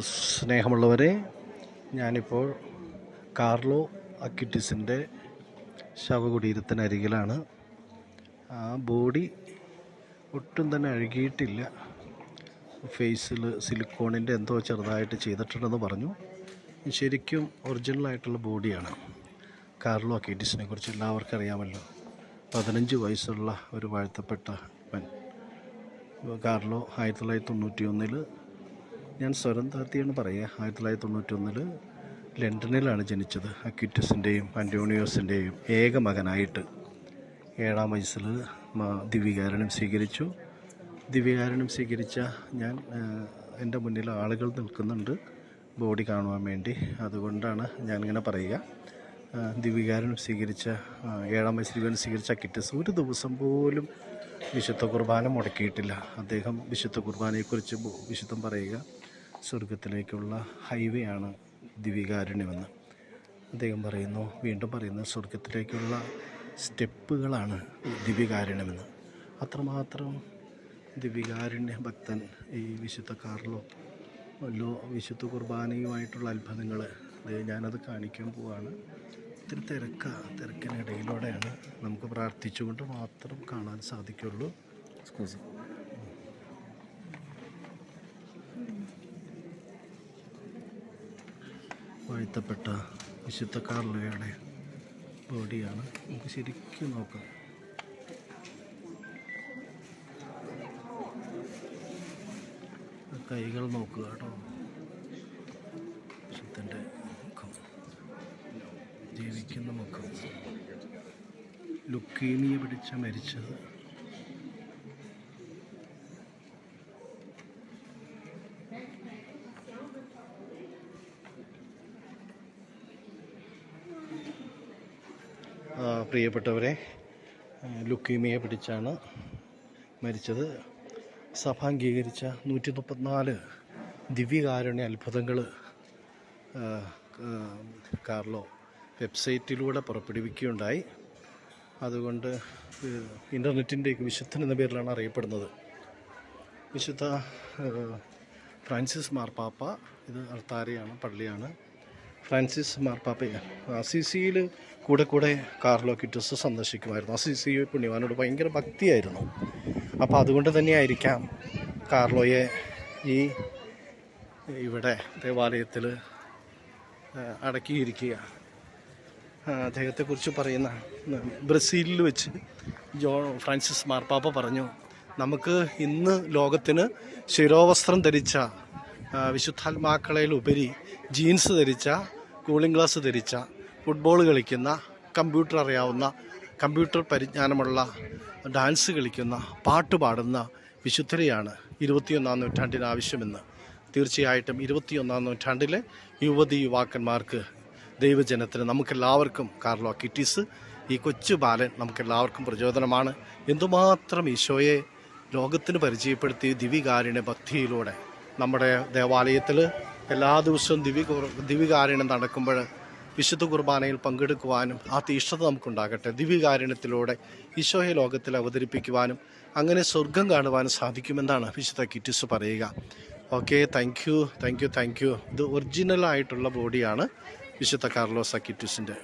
സ്നേഹമുള്ളവരെ ഞാനിപ്പോൾ കാർലോ അക്യൂട്ടിസിന്റെ ശവകുടീരത്തിനരികിലാണ്. ആ ബോഡി ഒട്ടും തന്നെ അഴുകിയിട്ടില്ല. ഫേസിൽ സിലിക്കോണിന്റെ എന്തോ ചെറുതായിട്ട് ചെയ്തിട്ടുണ്ടെന്ന് പറഞ്ഞു. ശരിക്കും ഒറിജിനലായിട്ടുള്ള ബോഡിയാണ് കാർലോ അക്യൂട്ടിസിനെ കുറിച്ച് എല്ലാവർക്കും അറിയാമല്ലോ. പതിനഞ്ച് വയസ്സുള്ള ഒരു വാഴ്ത്തപ്പെട്ട കാർലോ ആയിരത്തി തൊള്ളായിരത്തി തൊണ്ണൂറ്റി ഒന്നിൽ ഞാൻ സ്വരം താഴ്ത്തിയാണ് പറയുക. ആയിരത്തി തൊള്ളായിരത്തി തൊണ്ണൂറ്റി ഒന്നിൽ ലണ്ടനിലാണ് ജനിച്ചത്. അക്യൂറ്റസിന്റെയും അന്റോണിയോസിന്റെയും ഏക മകനായിട്ട് ഏഴാം വയസ്സിൽ ദിവ്യകാരണം സ്വീകരിച്ചു. ദിവ്യകാരണം സ്വീകരിച്ച ഞാൻ എന്റെ മുന്നിൽ ആളുകൾ നിൽക്കുന്നുണ്ട്. ബോഡി കാണുവാൻ വേണ്ടി. അതുകൊണ്ടാണ് ഞാനിങ്ങനെ പറയുക. ദിവ്യകാരണം സ്വീകരിച്ച ഏഴാം വയസ്സിൽ സ്വീകരിച്ച കിറ്റസ് ഒരു ദിവസം പോലും വിശുദ്ധ കുർബാന മുടക്കിയിട്ടില്ല. അദ്ദേഹം വിശുദ്ധ കുർബാനയെക്കുറിച്ച് വിശുദ്ധം പറയുക സ്വർഗത്തിലേക്കുള്ള ഹൈവേ ആണ് ദിവ്യകാരുണ്യമെന്ന് അദ്ദേഹം പറയുന്നു വീണ്ടും പറയുന്നു സ്വർഗത്തിലേക്കുള്ള സ്റ്റെപ്പുകളാണ് ദിവ്യകാരുണ്യമെന്ന് അത്രമാത്രം ദിവ്യകാരുണ്യ ഭക്തൻ ഈ വിശുദ്ധ കാറിലോ ലോ വിശുദ്ധ കുർബാനയുമായിട്ടുള്ള അത്ഭുതങ്ങൾ ഞാനത് കാണിക്കാൻ പോവാണ്. ഇത്തിരി തിരക്ക തിരക്കിനിടയിലൂടെയാണ് നമുക്ക് പ്രാർത്ഥിച്ചുകൊണ്ട് മാത്രം കാണാൻ സാധിക്കുള്ളൂ. വാഴ്ത്തപ്പെട്ട വിശുദ്ധ കാർലയുടെ ബോഡിയാണ്. നമുക്ക് ശരിക്കും നോക്കാം. കൈകൾ നോക്കുക കേട്ടോ വിശുദ്ധന്റെ മുഖം ജീവിക്കുന്ന മുഖം ലുക്കേമിയ പിടിച്ച മരിച്ചത്. പ്രിയപ്പെട്ടവരെ ലുക്കീമിയ പിടിച്ചാണ് മരിച്ചത്. സഭ അംഗീകരിച്ച നൂറ്റി മുപ്പത്തിനാല് ദിവ്യകാരുണ്യ അത്ഭുതങ്ങൾ കാർലോ വെബ്സൈറ്റിലൂടെ പുറപ്പെടുവിക്കുകയുണ്ടായി. അതുകൊണ്ട് ഇന്റർനെറ്റിന്റെ വിശുദ്ധൻ എന്ന പേരിലാണ് അറിയപ്പെടുന്നത്. വിശുദ്ധ ഫ്രാൻസിസ് മാർപ്പാപ്പ ഇത് അർത്താരയാണ് പള്ളിയാണ്. ഫ്രാൻസിസ് മാർപ്പാപ്പ അസിസിയിൽ കൂടെ കൂടെ കാർലോ കിറ്റസ് സന്ദർശിക്കുമായിരുന്നു. അസിസി പുണ്യവാനോട് ഭയങ്കര ഭക്തിയായിരുന്നു. അപ്പോൾ അതുകൊണ്ട് തന്നെയായിരിക്കാം കാർലോയെ ഈ ഇവിടെ ദേവാലയത്തിൽ അടക്കിയിരിക്കുക. അദ്ദേഹത്തെക്കുറിച്ച് പറയുന്ന ബ്രസീലിൽ വെച്ച് ജോ ഫ്രാൻസിസ് മാർപ്പാപ്പ പറഞ്ഞു നമുക്ക് ഇന്ന് ലോകത്തിന് ശിരോവസ്ത്രം ധരിച്ച വിശുദ്ധാത്മാക്കളയിലുപരി ജീൻസ് ധരിച്ച കൂളിംഗ് ഗ്ലാസ് ധരിച്ച ഫുട്ബോൾ കളിക്കുന്ന കമ്പ്യൂട്ടർ അറിയാവുന്ന കമ്പ്യൂട്ടർ പരിജ്ഞാനമുള്ള ഡാൻസ് കളിക്കുന്ന പാട്ട് പാടുന്ന വിശുദ്ധരെയാണ് ഇരുപത്തിയൊന്നാം നൂറ്റാണ്ടിന് ആവശ്യമെന്ന്. തീർച്ചയായിട്ടും ഇരുപത്തിയൊന്നാം നൂറ്റാണ്ടിലെ യുവതി യുവാക്കന്മാർക്ക് ദൈവജനത്തിന് നമുക്കെല്ലാവർക്കും കാർലോ കിറ്റീസ് ഈ കൊച്ചു ബാലൻ നമുക്കെല്ലാവർക്കും പ്രചോദനമാണ്. എന്തുമാത്രം ഈശോയെ ലോകത്തിന് പരിചയപ്പെടുത്തി ദിവികാരുണ്യ ഭക്തിയിലൂടെ നമ്മുടെ ദേവാലയത്തിൽ എല്ലാ ദിവസവും ദിവി ദിവികാരുണ്യം നടക്കുമ്പോൾ വിശുദ്ധ കുർബാനയിൽ പങ്കെടുക്കുവാനും ആ തീഷ്ണത നമുക്കുണ്ടാകട്ടെ. ദിവ്യകാരുണ്യത്തിലൂടെ ഈശോയെ ലോകത്തിൽ അവതരിപ്പിക്കുവാനും അങ്ങനെ സ്വർഗം കാണുവാനും സാധിക്കുമെന്നാണ് വിശുദ്ധ കിറ്റിസ് പറയുക. Okay thank you thank you thank you. ഇത് ഒറിജിനൽ ആയിട്ടുള്ള ബോഡിയാണ്. വിശുദ്ധ കാർലോസ് കിറ്റിസിന്റെ